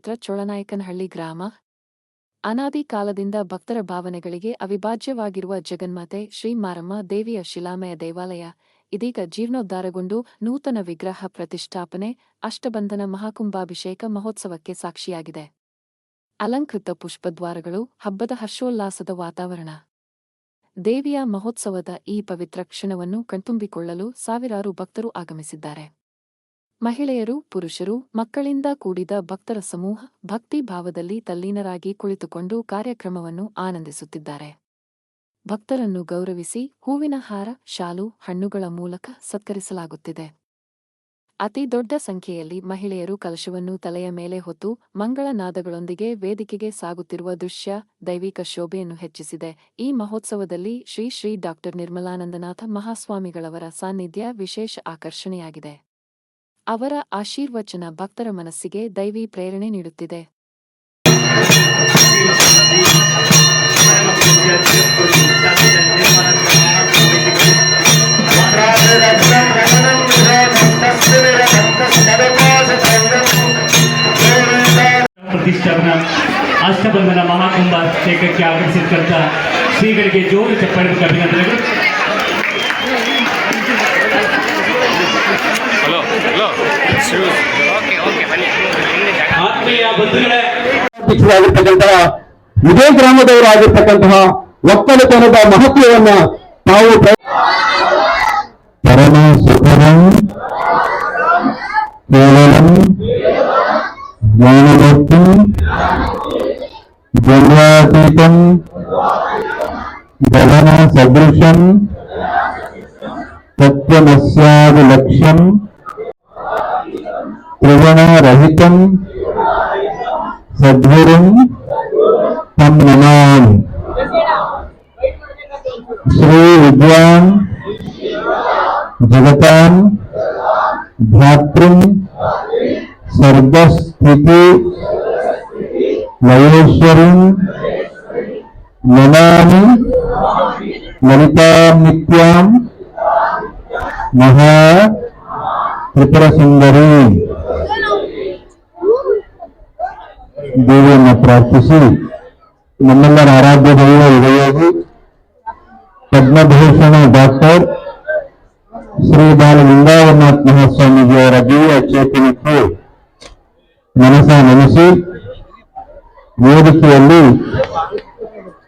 ಕ್ಷೇತ್ರ ಚೋಳನಾಯಕನಹಳ್ಳಿ ಗ್ರಾಮ. ಅನಾದಿ ಕಾಲದಿಂದ ಭಕ್ತರ ಭಾವನೆಗಳಿಗೆ ಅವಿಭಾಜ್ಯವಾಗಿರುವ ಜಗನ್ಮಾತೆ ಶ್ರೀ ಮಾರಮ್ಮ ದೇವಿಯ ಶಿಲಾಮಯ ದೇವಾಲಯ. ಇದೀಗ ಜೀರ್ಣೋದ್ಧಾರಗೊಂಡು ನೂತನ ವಿಗ್ರಹ ಪ್ರತಿಷ್ಠಾಪನೆ, ಅಷ್ಟಬಂಧನ ಮಹಾಕುಂಭಾಭಿಷೇಕ ಮಹೋತ್ಸವಕ್ಕೆ ಸಾಕ್ಷಿಯಾಗಿದೆ. ಅಲಂಕೃತ ಪುಷ್ಪದ್ವಾರಗಳು, ಹಬ್ಬದ ಹರ್ಷೋಲ್ಲಾಸದ ವಾತಾವರಣ. ದೇವಿಯ ಮಹೋತ್ಸವದ ಈ ಪವಿತ್ರ ಕ್ಷಣವನ್ನು ಕಣ್ತುಂಬಿಕೊಳ್ಳಲು ಸಾವಿರಾರು ಭಕ್ತರು ಆಗಮಿಸಿದ್ದಾರೆ. ಮಹಿಳೆಯರು, ಪುರುಷರು, ಮಕ್ಕಳಿಂದ ಕೂಡಿದ ಭಕ್ತರ ಸಮೂಹ ಭಕ್ತಿ ಭಾವದಲ್ಲಿ ತಲ್ಲೀನರಾಗಿ ಕುಳಿತುಕೊಂಡು ಕಾರ್ಯಕ್ರಮವನ್ನು ಆನಂದಿಸುತ್ತಿದ್ದಾರೆ. ಭಕ್ತರನ್ನು ಗೌರವಿಸಿ ಹೂವಿನ ಹಾರ, ಶಾಲು, ಹಣ್ಣುಗಳ ಮೂಲಕ ಸತ್ಕರಿಸಲಾಗುತ್ತಿದೆ. ಅತಿ ದೊಡ್ಡ ಸಂಖ್ಯೆಯಲ್ಲಿ ಮಹಿಳೆಯರು ಕಲಶವನ್ನು ತಲೆಯ ಮೇಲೆ ಹೊತ್ತು ಮಂಗಳನಾದಗಳೊಂದಿಗೆ ವೇದಿಕೆಗೆ ಸಾಗುತ್ತಿರುವ ದೃಶ್ಯ ದೈವಿಕ ಶೋಭೆಯನ್ನು ಹೆಚ್ಚಿಸಿದೆ. ಈ ಮಹೋತ್ಸವದಲ್ಲಿ ಶ್ರೀ ಶ್ರೀ ಡಾಕ್ಟರ್ ನಿರ್ಮಲಾನಂದನಾಥ ಮಹಾಸ್ವಾಮಿಗಳವರ ಸಾನ್ನಿಧ್ಯ ವಿಶೇಷ ಆಕರ್ಷಣೆಯಾಗಿದೆ. ಅವರ ಆಶೀರ್ವಚನ ಭಕ್ತರ ಮನಸ್ಸಿಗೆ ದೈವಿ ಪ್ರೇರಣೆ ನೀಡುತ್ತಿದೆ. ಪ್ರತಿಷ್ಠಾಪನಾ, ಅಷ್ಟಬಂಧನ ಶೇಖಕ್ಕೆ ಆಗಮಿಸಿರ್ತಂಥ ಶ್ರೀಗಳಿಗೆ ಜೋರು ಚಪ್ಪಾಳೆ ಅಭಿನಂದನೆಗಳು. ಹಲೋ ಹಲೋ ಓಕೆ ಓಕೆ ಬನ್ನಿ ಆತ್ಮೀಯ ಬಂಧುಗಳೇ ಅಧ್ಯಕ್ಷರಾಗಿರ್ತಕ್ಕಂತಹ ಇದೇ ಗ್ರಾಮದವರು ಆಗಿರ್ತಕ್ಕಂತಹ ಒಕ್ಕಲತನದ ಮಹತ್ವವನ್ನ ನಾವು ಪ್ರ- ಪರಮ ಸುಖರಂ ಕೇವಲಂ ಜ್ಞಾನಮೂರ್ತಿ ಜನ್ಯಾತೀತಂ ಗಗನ ಸದೃಶಂ ತತ್ವಮಸ್ಯಾದಿ ಲಕ್ಷ್ಯಂ Wewana rahitam Sadhurum Pamnanam Sri Vidyan Jagatam Bhatrim Sarvastiti Mayeshwarim Nanami Lalita Nityam Maha Tripura Sundari. ದೇವಿಯನ್ನು ಪ್ರಾರ್ಥಿಸಿ ನಮ್ಮೆಲ್ಲರ ಆರಾಧ್ಯ ದೈವ ವಿಜಯೋಗಿ ಪದ್ಮಭೂಷಣ ಡಾಕ್ಟರ್ ಶ್ರೀ ಬಾಲ ಲಿಂಗಾವನಾಥ್ ಮಹಾಸ್ವಾಮೀಜಿಯವರ ದಿವ್ಯ ಚೇತನಕ್ಕೆ ಮನಸ ನೆನೆಸಿ ವೇದಿಕೆಯಲ್ಲಿ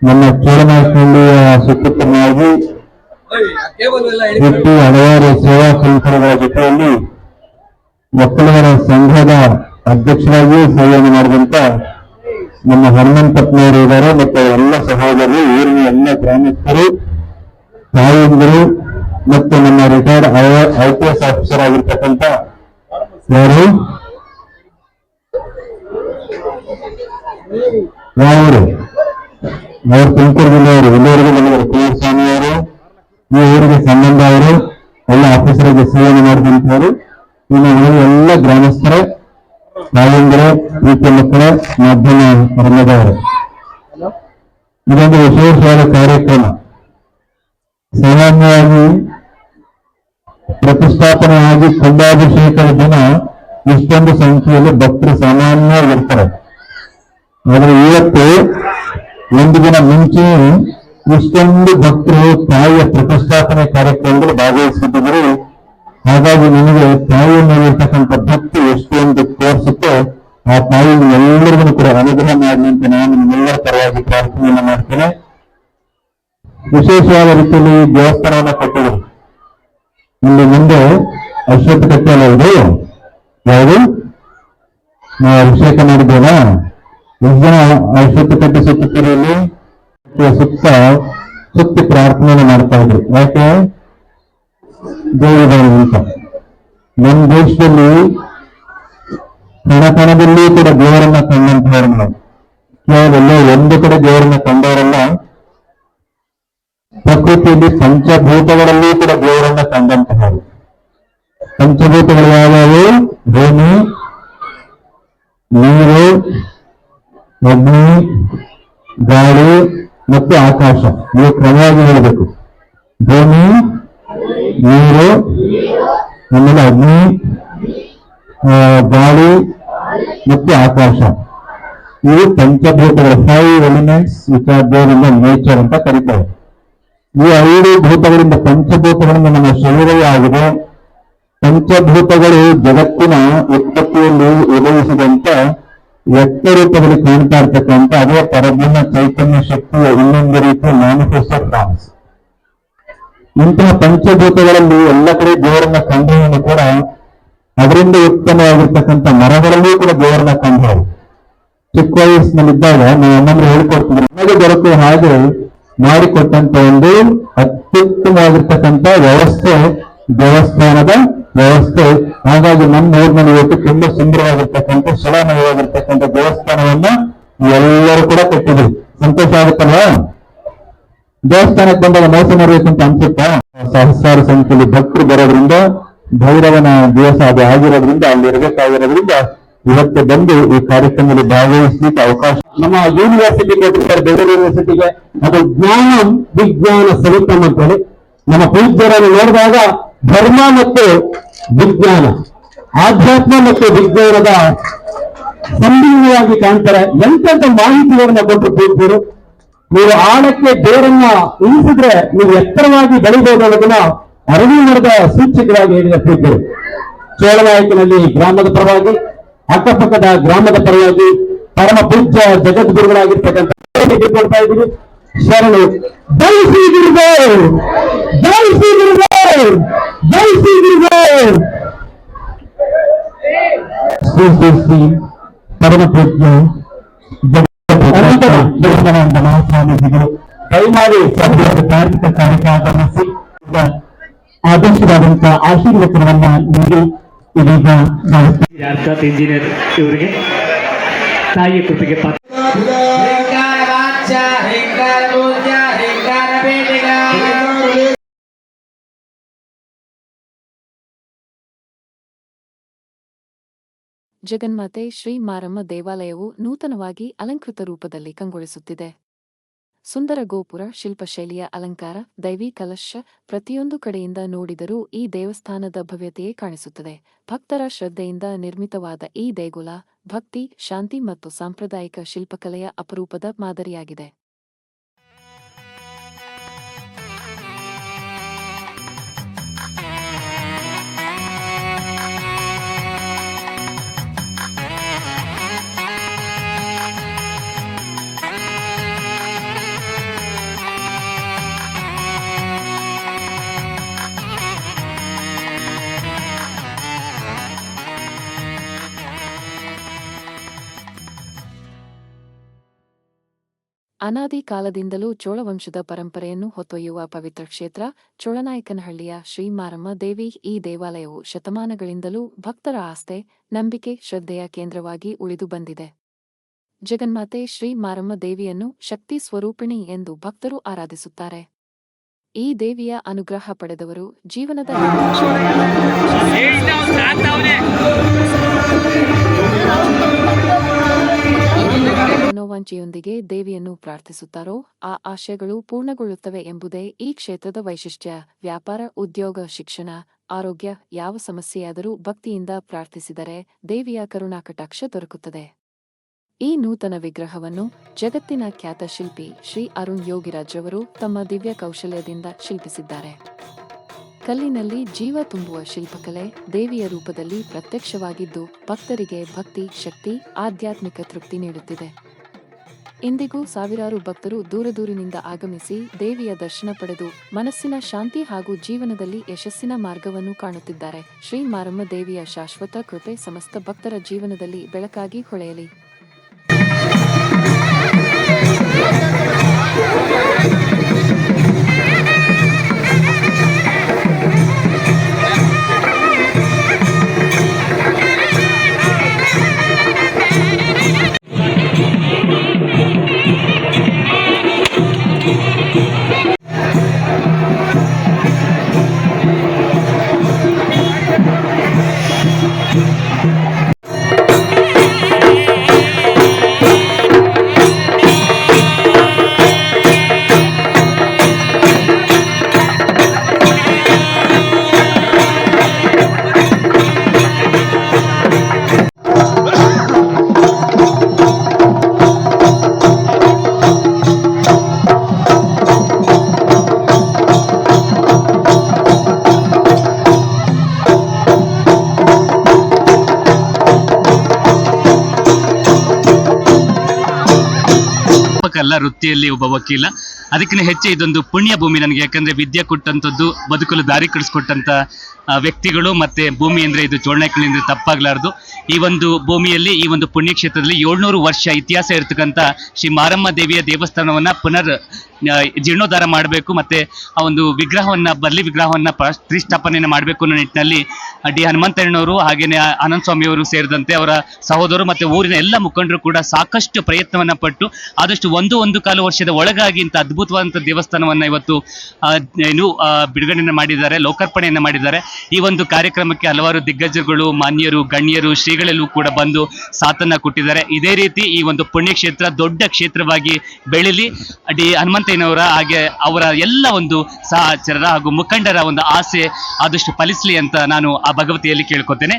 ನಮ್ಮ ಚೋಳನಾಯಕನಹಳ್ಳಿಯ ಸುಪುತ್ರನಾಗಿ ಹುಟ್ಟಿ ಹಲವಾರು ಸೇವಾ ಸಂಸ್ಥೆಗಳ ಜೊತೆಯಲ್ಲಿ ಒಕ್ಕಲಿಗರ ಸಂಘದ ಅಧ್ಯಕ್ಷರಾಗಿಯೂ ಸೇವೆಯನ್ನು ಮಾಡಿದಂತ ನಮ್ಮ ಹನುಮಂತಪ್ಪನವರು ಇದ್ದಾರೆ ಮತ್ತು ಎಲ್ಲ ಸಹೋದರರು, ಊರಿನ ಎಲ್ಲ ಗ್ರಾಮಸ್ಥರು, ತಾಯಂದಿರು ಮತ್ತು ನಮ್ಮ ರಿಟೈರ್ಡ್ ಐ ಪಿ ಆಫೀಸರ್ ಆಗಿರ್ತಕ್ಕಂಥ ಯಾರು? ಯಾವರು ಅವರು ತುಮಕೂರು ಜಿಲ್ಲೆಯವರು ಇಲ್ಲಿವರೆಗೂ ಬಂದಿದ್ದಾರೆ. ಕುಮಾರಸ್ವಾಮಿ ಅವರು, ಈ ಊರಿಗೆ ಸಂಬಂಧ ಅವರು, ಎಲ್ಲ ಆಫೀಸರಿಗೆ ಸೇವೆಯನ್ನು ಮಾಡಿದಂತವರು ಇನ್ನು ಎಲ್ಲ ಗ್ರಾಮಸ್ಥರೇ. ತಾಯಂದಿರೇ ಪ್ರೀತಿಯ ಮಕ್ಕಳೇ ಮಾಧ್ಯಮ ರಂಗದವರು ಇದೊಂದು ವಿಶೇಷವಾದ ಕಾರ್ಯಕ್ರಮ ಸಾಮಾನ್ಯವಾಗಿ ಪ್ರತಿಷ್ಠಾಪನೆಯಾಗಿ ಕುಂಭಾಭಿಷೇಕದ ದಿನ ಇಷ್ಟೊಂದು ಸಂಖ್ಯೆಯಲ್ಲಿ ಭಕ್ತರು ಸಾಮಾನ್ಯವಾಗಿರ್ತಾರೆ ಆದ್ರೆ ಇವತ್ತು ಒಂದು ದಿನ ಮುಂಚೆ ಇಷ್ಟೊಂದು ಭಕ್ತರು ತಾಯಿಯ ಪ್ರತಿಷ್ಠಾಪನೆ ಕಾರ್ಯಕ್ರಮದಲ್ಲಿ ಭಾಗವಹಿಸಿದ್ರು ಹಾಗಾಗಿ ನಿಮಗೆ ತಾಯಿಯ ಮೇಲಿರ್ತಕ್ಕಂಥ ಭಕ್ತಿ ಎಷ್ಟೊಂದು ತೋರಿಸುತ್ತೆ, ಆ ತಾಯಿಯನ್ನು ಎಲ್ಲರಿಗೂ ಕೂಡ ಅನುಗ್ರಹ ಮಾಡಲಿ ಅಂತ ನಾನು ನಿಮ್ಮೆಲ್ಲರ ಪರವಾಗಿ ಪ್ರಾರ್ಥನೆಯನ್ನ ಮಾಡ್ತೇನೆ. ವಿಶೇಷವಾದ ರೀತಿಯಲ್ಲಿ ದೇವಸ್ಥಾನವನ್ನ ಕಟ್ಟಿದರು ಇಲ್ಲಿ ಮುಂದೆ ಅಶ್ವತ್ಥ ಕಟ್ಟೆಲ್ಲ ಇದು. ಯಾವುದು? ನಾವು ಅಭಿಷೇಕ ಮಾಡಿದ್ದೇವ? ಎಷ್ಟು ಜನ ಅಶ್ವತ್ಥ ಕಟ್ಟೆ ಸುತ್ತುತ್ತಿರಲ್ಲಿ ಸುತ್ತ ಸುತ್ತಿ ಪ್ರಾರ್ಥನೆಯನ್ನು ಮಾಡ್ತಾ ಇದ್ರು. ಯಾಕೆ? ದೇವರಿದ್ದಾರೆ ಅಂತ ನಮ್ಮ ದೇಶದಲ್ಲಿ ಕಣ ಕಣದಲ್ಲಿ ಕೂಡ ದೇವರನ್ನ ಕಂಡಂತವರು ನಾವು ಕೇವಲ ಎಲ್ಲೋ ಒಂದು ಕಡೆ ದೇವರನ್ನ ಕಂಡವರಲ್ಲ ಪ್ರಕೃತಿಯಲ್ಲಿ ಪಂಚಭೂತಗಳಲ್ಲಿ ಕೂಡ ದೇವರನ್ನ ಕಂಡಂತಹವರು ಪಂಚಭೂತಗಳು ಯಾವ್ಯಾವು ಭೂಮಿ ನೀರು ಅಗ್ನಿ ಗಾಳಿ ಮತ್ತು ಆಕಾಶ ನೀವು ಕ್ರಮವಾಗಿ ಹೇಳಬೇಕು ಭೂಮಿ ನೀರು, ಆಮೇಲೆ ಅಗ್ನಿ ಗಾಳಿ ಮತ್ತು ಆಕಾಶ. ಇವು ಪಂಚಭೂತಗಳು. Five elements which are there in nature ಅಂತ ಕರೀತಾರೆ. ಈ ಐದು ಭೂತಗಳಿಂದ ಪಂಚಭೂತಗಳಿಂದ ನಮ್ಮ ಶರೀರವೇ ಆಗಿದೆ. ಪಂಚಭೂತಗಳು ಜಗತ್ತಿನ ಉತ್ಪತ್ತಿಯಲ್ಲಿ ಉದಯಿಸಿದಂತ ವ್ಯಕ್ತ ರೂಪದಲ್ಲಿ ಕಾಣ್ತಾ ಇರ್ತಕ್ಕಂಥ ಅದೇ ಪರಬ್ರಹ್ಮ ಚೈತನ್ಯ ಶಕ್ತಿಯ ಇನ್ನೊಂದು ರೀತಿಯ ಮ್ಯಾನಿಫೆಸ್ಟೋ ಟ್ರಾನ್ಸ್ ಇಂತಹ ಪಂಚಭೂತಗಳಲ್ಲಿ ಎಲ್ಲ ಕಡೆ ದೇವರನ್ನ ಕಂಡು ಕೂಡ ಅದರಿಂದ ಉತ್ಪನ್ನವಾಗಿರ್ತಕ್ಕಂಥ ಮರಗಳಲ್ಲೂ ಕೂಡ ದೇವರನ್ನ ಕಂಡು ಚಿಕ್ಕ ವಯಸ್ಸಿನಲ್ಲಿದ್ದಾಗ ನಾವು ಅಮ್ಮಂದ್ರೆ ಹೇಳ್ಕೊಡ್ತಿದ್ರು, ನಮಗೆ ದೊರಕುವ ಹಾಗೆ ಮಾಡಿಕೊಟ್ಟಂತ ಒಂದು ಅತ್ಯುತ್ತಮವಾಗಿರ್ತಕ್ಕಂಥ ವ್ಯವಸ್ಥೆ, ದೇವಸ್ಥಾನದ ವ್ಯವಸ್ಥೆ. ಹಾಗಾಗಿ ನಮ್ಮ ಊರಿನಲ್ಲಿ ಇವತ್ತು ತುಂಬಾ ಸುಂದರವಾಗಿರ್ತಕ್ಕಂಥ ಶಿಲಾಮಯವಾಗಿರ್ತಕ್ಕಂಥ ದೇವಸ್ಥಾನವನ್ನ ಎಲ್ಲರೂ ಕೂಡ ಕಟ್ಟಿದ್ರು. ಸಂತೋಷ ಆಗುತ್ತಲ್ವಾ? ದೇವಸ್ಥಾನಕ್ಕೆ ಬಂದಾಗ ಮೋಸ ಅಂತ ಅನ್ಸುತ್ತಾ? ಸಹಸ್ರಾರು ಸಂಖ್ಯೆಯಲ್ಲಿ ಭಕ್ತರು ಬರೋದ್ರಿಂದ, ಭೈರವನ ದಿವಸ ಅದು ಆಗಿರೋದ್ರಿಂದ, ಅಲ್ಲಿ ಇರಬೇಕಾಗಿರೋದ್ರಿಂದ ಇವತ್ತು ಬಂದು ಈ ಕಾರ್ಯಕ್ರಮದಲ್ಲಿ ಭಾಗವಹಿಸಲಿಕ್ಕೆ ಅವಕಾಶ. ನಮ್ಮ ಯೂನಿವರ್ಸಿಟಿ ಕೊಟ್ಟಿದ್ದಾರೆ ಬೆಂಗಳೂರು ಯೂನಿವರ್ಸಿಟಿಗೆ ಅದು ಜ್ಞಾನ, ವಿಜ್ಞಾನ ಸವಿತಮ್ ಅಂತ ನಮ್ಮ ಪೂಜ್ಯರನ್ನು ನೋಡಿದಾಗ ಧರ್ಮ ಮತ್ತು ವಿಜ್ಞಾನ, ಆಧ್ಯಾತ್ಮ ಮತ್ತು ವಿಜ್ಞಾನದ ಸಂಬಂಧವಾಗಿ ಕಾಣ್ತಾರೆ. ಎಂತೆಂಥ ಮಾಹಿತಿಗಳನ್ನ ಕೊಟ್ಟು ಪೂಜ್ಯರು? ನೀವು ಆಳಕ್ಕೆ ಬೇರನ್ನ ಇಳಿಸಿದ್ರೆ ನೀವು ಎತ್ತರವಾಗಿ ಬೆಳಿಬಹುದು ಅನ್ನೋದನ್ನ ಮರದ ಸೂಚಕವಾಗಿ ಹೇಳಿದ ಪೂಜ್ಯರು ಚೋಳನಾಯಕನಲ್ಲಿ ಗ್ರಾಮದ ಪರವಾಗಿ, ಅಕ್ಕಪಕ್ಕದ ಗ್ರಾಮದ ಪರವಾಗಿ, ಪರಮ ಪೂಜ್ಯ ಜಗದ್ಗುರುಗಳಾಗಿರ್ತಕ್ಕಂಥ ಕೊಡ್ತಾ ಇದ್ದೀವಿ ಶರಣು, ಜೈ ಶ್ರೀ ಗುರುದೇವ್! ಜೈ ಶ್ರೀ ಗುರುದೇವ್! ಜೈ ಶ್ರೀ ಗುರುದೇವ್! ಶ್ರೀ ಶ್ರೀ ಶ್ರೀ ಪರಮ ಪೂಜ್ಯ ದೇವಸ್ಥಾನದ ಮಹಾಸ್ವಾಮೀಜಿಗಳು ದಯಮಾಡಿ ಸಭೆಯ ಧಾರ್ಮಿಕ ಕಾರ್ಯಕ್ಕೆ ಆಗಮಿಸಿ ಆದರ್ಶವಾದಂತಹ ಆಶೀರ್ವಚನವನ್ನ ನೀಡಿ ಇದೀಗ ಅರ್ಥಾತ್ ಇಂಜಿನಿಯರ್ ಇವರಿಗೆ? ತಾಯಿಯ ಕೃಪೆಗೆ ಪಾತ್ರ. ಜಗನ್ಮಾತೆ ಶ್ರೀ ಮಾರಮ್ಮ ದೇವಾಲಯವು ನೂತನವಾಗಿ ಅಲಂಕೃತ ರೂಪದಲ್ಲಿ ಕಂಗೊಳಿಸುತ್ತಿದೆ. ಸುಂದರ ಗೋಪುರ, ಶಿಲ್ಪಶೈಲಿಯ ಅಲಂಕಾರ, ದೈವಿ ಕಲಶ ಪ್ರತಿಯೊಂದು ಕಡೆಯಿಂದ ನೋಡಿದರೂ ಈ ದೇವಸ್ಥಾನದ ಭವ್ಯತೆಯೇ ಕಾಣಿಸುತ್ತದೆ. ಭಕ್ತರ ಶ್ರದ್ಧೆಯಿಂದ ನಿರ್ಮಿತವಾದ ಈ ದೇಗುಲ ಭಕ್ತಿ, ಶಾಂತಿ ಮತ್ತು ಸಾಂಪ್ರದಾಯಿಕ ಶಿಲ್ಪಕಲೆಯ ಅಪರೂಪದ ಮಾದರಿಯಾಗಿದೆ. ಅನಾದಿ ಕಾಲದಿಂದಲೂ ಚೋಳವಂಶದ ಪರಂಪರೆಯನ್ನು ಹೊತ್ತೊಯ್ಯುವ ಪವಿತ್ರ ಕ್ಷೇತ್ರ ಚೋಳನಾಯಕನಹಳ್ಳಿಯ ಶ್ರೀ ಮಾರಮ್ಮ ದೇವಿ ಈ ದೇವಾಲಯವು ಶತಮಾನಗಳಿಂದಲೂ ಭಕ್ತರ ಆಸ್ಥೆ, ನಂಬಿಕೆ, ಶ್ರದ್ಧೆಯ ಕೇಂದ್ರವಾಗಿ ಉಳಿದು ಬಂದಿದೆ. ಜಗನ್ಮಾತೆ ಶ್ರೀ ಮಾರಮ್ಮ ದೇವಿಯನ್ನು ಶಕ್ತಿ ಸ್ವರೂಪಿಣಿ ಎಂದು ಭಕ್ತರು ಆರಾಧಿಸುತ್ತಾರೆ. ಈ ದೇವಿಯ ಅನುಗ್ರಹ ಪಡೆದವರು ಜೀವನದ ಮನೋವಾಂಛೆಯೊಂದಿಗೆ ದೇವಿಯನ್ನು ಪ್ರಾರ್ಥಿಸುತ್ತಾರೋ, ಆ ಆಶಯಗಳು ಪೂರ್ಣಗೊಳ್ಳುತ್ತವೆ ಎಂಬುದೇ ಈ ಕ್ಷೇತ್ರದ ವೈಶಿಷ್ಟ್ಯ. ವ್ಯಾಪಾರ, ಉದ್ಯೋಗ, ಶಿಕ್ಷಣ, ಆರೋಗ್ಯ ಯಾವ ಸಮಸ್ಯೆಯಾದರೂ ಭಕ್ತಿಯಿಂದ ಪ್ರಾರ್ಥಿಸಿದರೆ ದೇವಿಯ ಕರುಣಾಕಟಾಕ್ಷ ದೊರಕುತ್ತದೆ. ಈ ನೂತನ ವಿಗ್ರಹವನ್ನು ಜಗತ್ತಿನ ಖ್ಯಾತ ಶಿಲ್ಪಿ ಶ್ರೀ ಅರುಣ್ ಯೋಗಿರಾಜ್ ಅವರು ತಮ್ಮ ದಿವ್ಯ ಕೌಶಲ್ಯದಿಂದ ಶಿಲ್ಪಿಸಿದ್ದಾರೆ. ಕಲ್ಲಿನಲ್ಲಿ ಜೀವ ತುಂಬುವ ಶಿಲ್ಪಕಲೆ ದೇವಿಯ ರೂಪದಲ್ಲಿ ಪ್ರತ್ಯಕ್ಷವಾಗಿದ್ದು ಭಕ್ತರಿಗೆ ಭಕ್ತಿ, ಶಕ್ತಿ, ಆಧ್ಯಾತ್ಮಿಕ ತೃಪ್ತಿ ನೀಡುತ್ತಿದೆ. ಇಂದಿಗೂ ಸಾವಿರಾರು ಭಕ್ತರು ದೂರದೂರಿನಿಂದ ಆಗಮಿಸಿ ದೇವಿಯ ದರ್ಶನ ಪಡೆದು ಮನಸ್ಸಿನ ಶಾಂತಿ ಹಾಗೂ ಜೀವನದಲ್ಲಿ ಯಶಸ್ಸಿನ ಮಾರ್ಗವನ್ನು ಕಾಣುತ್ತಿದ್ದಾರೆ. ಶ್ರೀ ಮಾರಮ್ಮ ದೇವಿಯ ಶಾಶ್ವತ ಕೃಪೆ ಸಮಸ್ತ ಭಕ್ತರ ಜೀವನದಲ್ಲಿ ಬೆಳಕಾಗಿ ಹೊಳೆಯಲಿ. ಅಲ್ಲ ವೃತ್ತಿಯಲ್ಲಿ ಒಬ್ಬ ವಕೀಲ. ಅದಕ್ಕಿಂತ ಹೆಚ್ಚು ಇದೊಂದು ಪುಣ್ಯ ಭೂಮಿ ನನಗೆ ಯಾಕಂದ್ರೆ ವಿದ್ಯೆ ಕೊಟ್ಟಂಥದ್ದು ಬದುಕಲು ದಾರಿ ಕಳಿಸ್ಕೊಟ್ಟಂತ ಆ, ವ್ಯಕ್ತಿಗಳು ಮತ್ತೆ ಭೂಮಿ ಅಂದ್ರೆ ಇದು ಚೋಳನಾಯ್ಕಳಿ ಅಂದ್ರೆ ತಪ್ಪಾಗ್ಲಾರ್ದು. ಈ ಒಂದು ಭೂಮಿಯಲ್ಲಿ ಈ ಒಂದು ಪುಣ್ಯಕ್ಷೇತ್ರದಲ್ಲಿ ಏಳ್ನೂರು ವರ್ಷ ಇತಿಹಾಸ ಇರತಕ್ಕಂತ ಶ್ರೀ ಮಾರಮ್ಮ ದೇವಿಯ ದೇವಸ್ಥಾನವನ್ನ ಪುನರ್ ಜೀರ್ಣೋದ್ಧಾರ ಮಾಡಬೇಕು ಮತ್ತೆ ಆ ಒಂದು ವಿಗ್ರಹವನ್ನ ಬರ್ಲಿ ವಿಗ್ರಹವನ್ನ ಪ್ರತಿಷ್ಠಾಪನೆಯನ್ನು ಮಾಡಬೇಕು ಅನ್ನೋ ನಿಟ್ಟಿನಲ್ಲಿ ಡಿ ಹನುಮಂತಣ್ಣವರು ಹಾಗೇನೆ ಆನಂದ ಸ್ವಾಮಿಯವರು ಸೇರಿದಂತೆ ಅವರ ಸಹೋದರರು ಮತ್ತೆ ಊರಿನ ಎಲ್ಲ ಮುಖಂಡರು ಕೂಡ ಸಾಕಷ್ಟು ಪ್ರಯತ್ನವನ್ನ ಪಟ್ಟು ಆದಷ್ಟು ಒಂದು ಒಂದು ಕಾಲು ವರ್ಷದ ಒಳಗಾಗಿ ಇಂಥ ಅದ್ಭುತವಾದಂಥ ದೇವಸ್ಥಾನವನ್ನ ಇವತ್ತು ಏನು ಬಿಡುಗಡೆಯನ್ನು ಮಾಡಿದ್ದಾರೆ, ಲೋಕಾರ್ಪಣೆಯನ್ನು ಮಾಡಿದ್ದಾರೆ. ಈ ಒಂದು ಕಾರ್ಯಕ್ರಮಕ್ಕೆ ಹಲವಾರು ದಿಗ್ಗಜಗಳು ಮಾನ್ಯರು, ಗಣ್ಯರು, ಶ್ರೀಗಳೆಲ್ಲೂ ಕೂಡ ಬಂದು ಸಾಥನ್ನ ಕೊಟ್ಟಿದ್ದಾರೆ. ಇದೇ ರೀತಿ ಈ ಒಂದು ಪುಣ್ಯಕ್ಷೇತ್ರ ದೊಡ್ಡ ಕ್ಷೇತ್ರವಾಗಿ ಬೆಳೀಲಿ. ಡಿ ಹನುಮಂತಯ್ಯನವರ ಹಾಗೆ ಅವರ ಎಲ್ಲ ಒಂದು ಸಹಚರರ ಹಾಗೂ ಮುಖಂಡರ ಒಂದು ಆಸೆ ಆದಷ್ಟು ಫಲಿಸಲಿ ಅಂತ ನಾನು ಆ ಭಗವತಿಯಲ್ಲಿ ಕೇಳ್ಕೊತೇನೆ.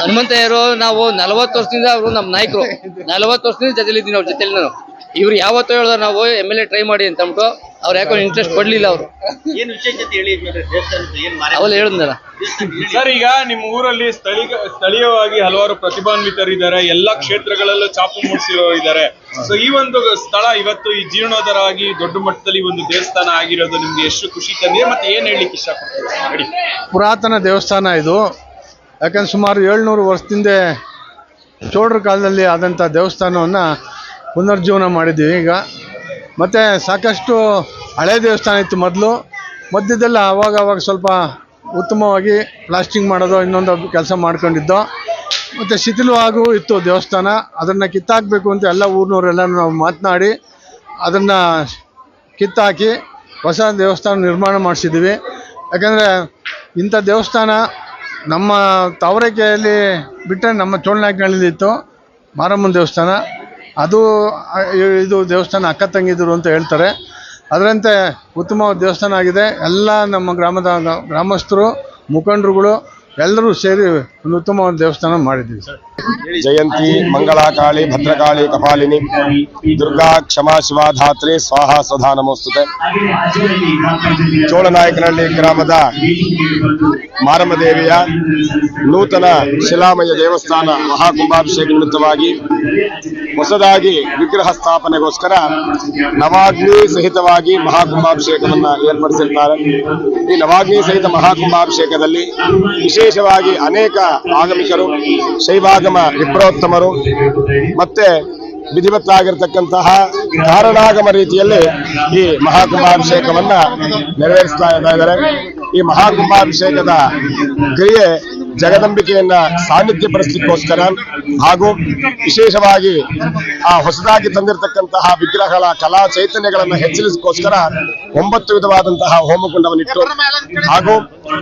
ಹನುಮಂತಯ್ಯರು ನಾವು ನಲವತ್ತು ವರ್ಷದಿಂದ ಅವರು ನಮ್ಮ ನಾಯಕರು. ನಲವತ್ತು ವರ್ಷದಿಂದ ಜೊತೆಲಿದ್ದೀನಿ ಅವ್ರ ಜೊತೆಲಿ ನಾನು. ಇವ್ರು ಯಾವತ್ತೂ ಹೇಳಿದ್ರು ನಾವು ಎಂ ಎಲ್ ಎ ಟ್ರೈ ಮಾಡಿ ಅಂತ ಅಂದ್ಬಿಟ್ಟು ಅವ್ರು ಯಾಕೋ ಇಂಟ್ರೆಸ್ಟ್ ಕೊಡ್ಲಿಲ್ಲ ಅವರು. ಏನು ವಿಶೇಷತೆ ಹೇಳಿ ಅವೆಲ್ಲ ಹೇಳಿದ್ನಲ್ಲ. ಸರ್ ಈಗ ನಿಮ್ಮ ಊರಲ್ಲಿ ಸ್ಥಳೀಯ ಸ್ಥಳೀಯವಾಗಿ ಹಲವಾರು ಪ್ರತಿಭಾನ್ವಿತರಿದ್ದಾರೆ ಎಲ್ಲಾ ಕ್ಷೇತ್ರಗಳಲ್ಲೂ ಚಾಪು ಮೂಡಿಸಿರೋ ಇದ್ದಾರೆ. ಸೊ ಈ ಒಂದು ಸ್ಥಳ ಇವತ್ತು ಈ ಜೀರ್ಣೋದ್ಧಾರ ಆಗಿ ದೊಡ್ಡ ಮಟ್ಟದಲ್ಲಿ ಒಂದು ದೇವಸ್ಥಾನ ಆಗಿರೋದು ನಿಮ್ಗೆ ಎಷ್ಟು ಖುಷಿ ತಂದಿದೆ ಮತ್ತೆ ಏನ್ ಹೇಳಲಿಕ್ಕೆ ಇಷ್ಟಪಡ್ತೀವಿ ಪುರಾತನ ದೇವಸ್ಥಾನ ಇದು. ಯಾಕಂದ್ರೆ ಸುಮಾರು ಏಳ್ನೂರು ವರ್ಷದಿಂದ ಚೋಳರ ಕಾಲದಲ್ಲಿ ಆದಂಥ ದೇವಸ್ಥಾನವನ್ನು ಪುನರ್ಜೀವನ ಮಾಡಿದ್ದೀವಿ ಈಗ. ಮತ್ತು ಸಾಕಷ್ಟು ಹಳೆ ದೇವಸ್ಥಾನ ಇತ್ತು ಮೊದಲು. ಮಧ್ಯದಲ್ಲಿ ಆವಾಗ ಆವಾಗ ಸ್ವಲ್ಪ ಉತ್ತಮವಾಗಿ ಪ್ಲಾಸ್ಟಿಂಗ್ ಮಾಡೋದು ಇನ್ನೊಂದು ಕೆಲಸ ಮಾಡ್ಕೊಂಡಿದ್ದೋ. ಮತ್ತು ಶಿಥಿಲವಾಗೂ ಇತ್ತು ದೇವಸ್ಥಾನ. ಅದನ್ನು ಕಿತ್ತಾಕಬೇಕು ಅಂತ ಎಲ್ಲ ಊರಿನವರೆಲ್ಲ ನಾವು ಮಾತನಾಡಿ ಅದನ್ನು ಕಿತ್ತಾಕಿ ಹೊಸ ದೇವಸ್ಥಾನ ನಿರ್ಮಾಣ ಮಾಡಿಸಿದ್ದೀವಿ. ಯಾಕಂದರೆ ಇಂಥ ದೇವಸ್ಥಾನ ನಮ್ಮ ತಾವರೆಕೆಯಲ್ಲಿ ಬಿಟ್ಟರೆ ನಮ್ಮ ಚೋಳನಾಯ್ಕನಹಳ್ಳಿಲಿ ಇತ್ತು. ಮಾರಮ್ಮನ ದೇವಸ್ಥಾನ. ಅದು ಇದು ದೇವಸ್ಥಾನ ಅಕ್ಕ ತಂಗಿದ್ರು ಅಂತ ಹೇಳ್ತಾರೆ. ಅದರಂತೆ ಉತ್ತಮ ದೇವಸ್ಥಾನ ಆಗಿದೆ. ಎಲ್ಲ ನಮ್ಮ ಗ್ರಾಮದ ಗ್ರಾಮಸ್ಥರು, ಮುಖಂಡರುಗಳು ಎಲ್ಲರೂ ಸೇರಿ ಒಂದು ಉತ್ತಮವಾದ ದೇವಸ್ಥಾನ ಮಾಡಿದ್ದೀವಿ ಸರ್. ಜಯಂತಿ, ಮಂಗಳಾಕಾಳಿ, ಭದ್ರಕಾಳಿ, ಕಪಾಲಿನಿ, ದುರ್ಗಾ ಕ್ಷಮಾ ಶಿವಧಾತ್ರಿ, ಸ್ವಾಹ ಸ್ವಧಾ ನಮೋಸ್ತುತೆ. ಚೋಳನಾಯಕನಹಳ್ಳಿ ಗ್ರಾಮದ ಮಾರಮ್ಮದೇವಿಯ ನೂತನ ಶಿಲಾಮಯ ದೇವಸ್ಥಾನ ಮಹಾಕುಂಭಾಭಿಷೇಕ ನಿಮಿತ್ತವಾಗಿ ಹೊಸದಾಗಿ ವಿಗ್ರಹ ಸ್ಥಾಪನೆಗೋಸ್ಕರ ನವಾಗ್ನಿ ಸಹಿತವಾಗಿ ಮಹಾಕುಂಭಾಭಿಷೇಕವನ್ನ ಏರ್ಪಡಿಸಿರ್ತಾರೆ. ಈ ನವಾಗ್ನಿ ಸಹಿತ ಮಹಾಕುಂಭಾಭಿಷೇಕದಲ್ಲಿ ವಿಶೇಷವಾಗಿ ಅನೇಕ ಆಗಮಿಕರು ಶೈವಾಗಮ ವಿಪ್ರೋತ್ತಮರು ಮತ್ತೆ ವಿಧಿವತ್ತಾಗಿರ್ತಕ್ಕಂತಹ ಕಾರಣಾಗಮ ರೀತಿಯಲ್ಲಿ ಈ ಮಹಾಕುಂಭಾಭಿಷೇಕವನ್ನ ನೆರವೇರಿಸ್ತಾ ಇದ್ದಾರೆ. ಈ ಮಹಾಕುಂಭಾಭಿಷೇಕದ ಕ್ರಿಯೆ ಜಗದಂಬಿಕೆಯನ್ನ ಸಾನ್ನಿಧ್ಯ ಪಡಿಸ್ಲಿಕ್ಕೋಸ್ಕರ ಹಾಗೂ ವಿಶೇಷವಾಗಿ ಆ ಹೊಸದಾಗಿ ತಂದಿರತಕ್ಕಂತಹ ವಿಗ್ರಹಗಳ ಕಲಾ ಚೈತನ್ಯಗಳನ್ನು ಹೆಚ್ಚಿಸಲಿಕ್ಕೋಸ್ಕರ ಒಂಬತ್ತು ವಿಧವಾದಂತಹ ಹೋಮಕುಂಡವನ್ನಿಟ್ಟು ಹಾಗೂ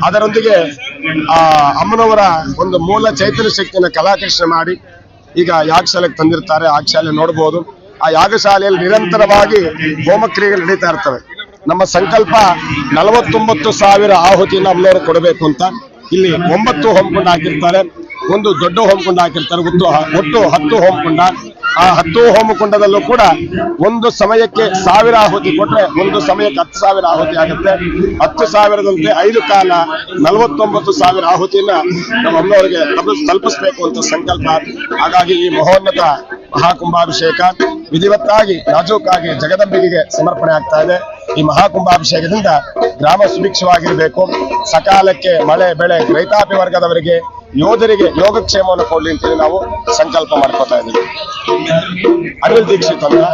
ಅದರೊಂದಿಗೆ ಆ ಅಮ್ಮನವರ ಒಂದು ಮೂಲ ಚೈತನ್ಯ ಶಕ್ತಿಯನ್ನು ಕಲಾಕೃಷ್ಣ ಮಾಡಿ ಈಗ ಯಾಗಶಾಲೆಗೆ ತಂದಿರ್ತಾರೆ. ಆ ಯಾಗಶಾಲೆ ನೋಡಬಹುದು ಆ ಯಾಗಶಾಲೆಯಲ್ಲಿ ನಿರಂತರವಾಗಿ ಹೋಮಕ್ರಿಯೆಗಳು ನಡೀತಾ ಇರ್ತವೆ. ನಮ್ಮ ಸಂಕಲ್ಪ ನಲವತ್ತೊಂಬತ್ತು ಸಾವಿರ ಆಹುತಿಯನ್ನು ಅಮ್ಮನವರು ಕೊಡಬೇಕು ಅಂತ. ಇಲ್ಲಿ ಒಂಬತ್ತು ಹೋಮಕುಂಡ ಹಾಕಿರ್ತಾರೆ, ಒಂದು ದೊಡ್ಡ ಹೋಮಕುಂಡ ಹಾಕಿರ್ತಾರೆ, ಒಟ್ಟು ಒಟ್ಟು ಹತ್ತು ಹೋಮಕುಂಡ ಆ ಹತ್ತು ಹೋಮಕುಂಡದಲ್ಲೂ ಕೂಡ ಒಂದು ಸಮಯಕ್ಕೆ ಸಾವಿರ ಆಹುತಿ ಕೊಟ್ರೆ ಒಂದು ಸಮಯಕ್ಕೆ ಹತ್ತು ಸಾವಿರ ಆಹುತಿ ಆಗುತ್ತೆ. ಹತ್ತು ಸಾವಿರದಂತೆ ಐದು ಕಾಲ ನಲವತ್ತೊಂಬತ್ತು ಸಾವಿರ ಆಹುತಿಯನ್ನ ನಮ್ಮ ತಲುಪಿಸಬೇಕು ತಲುಪಿಸ್- ತಲುಪಿಸ್ಬೇಕು ಅಂತ ಸಂಕಲ್ಪ. ಹಾಗಾಗಿ ಈ ಮಹೋನ್ನತ ಮಹಾಕುಂಭಾಭಿಷೇಕ ವಿಧಿವತ್ತಾಗಿ ನಾಜೂಕಾಗಿ ಜಗದಂಬಿಗೆಗೆ ಸಮರ್ಪಣೆ ಆಗ್ತಾ ಇದೆ. ಈ ಮಹಾಕುಂಭಾಭಿಷೇಕದಿಂದ ಗ್ರಾಮ ಸುಭಿಕ್ಷವಾಗಿರಬೇಕು. ಸಕಾಲಕ್ಕೆ ಮಳೆ, ಬೆಳೆ, ರೈತಾಪಿ ವರ್ಗದವರಿಗೆ, ಯೋಧರಿಗೆ ಯೋಗಕ್ಷೇಮವನ್ನು ಕೊಡ್ಲಿ ಅಂತೇಳಿ ನಾವು ಸಂಕಲ್ಪ ಮಾಡ್ಕೊತಾ ಇದ್ದೀವಿ. ಅನಿಲ್ ದೀಕ್ಷಿತ್ ಅಂತ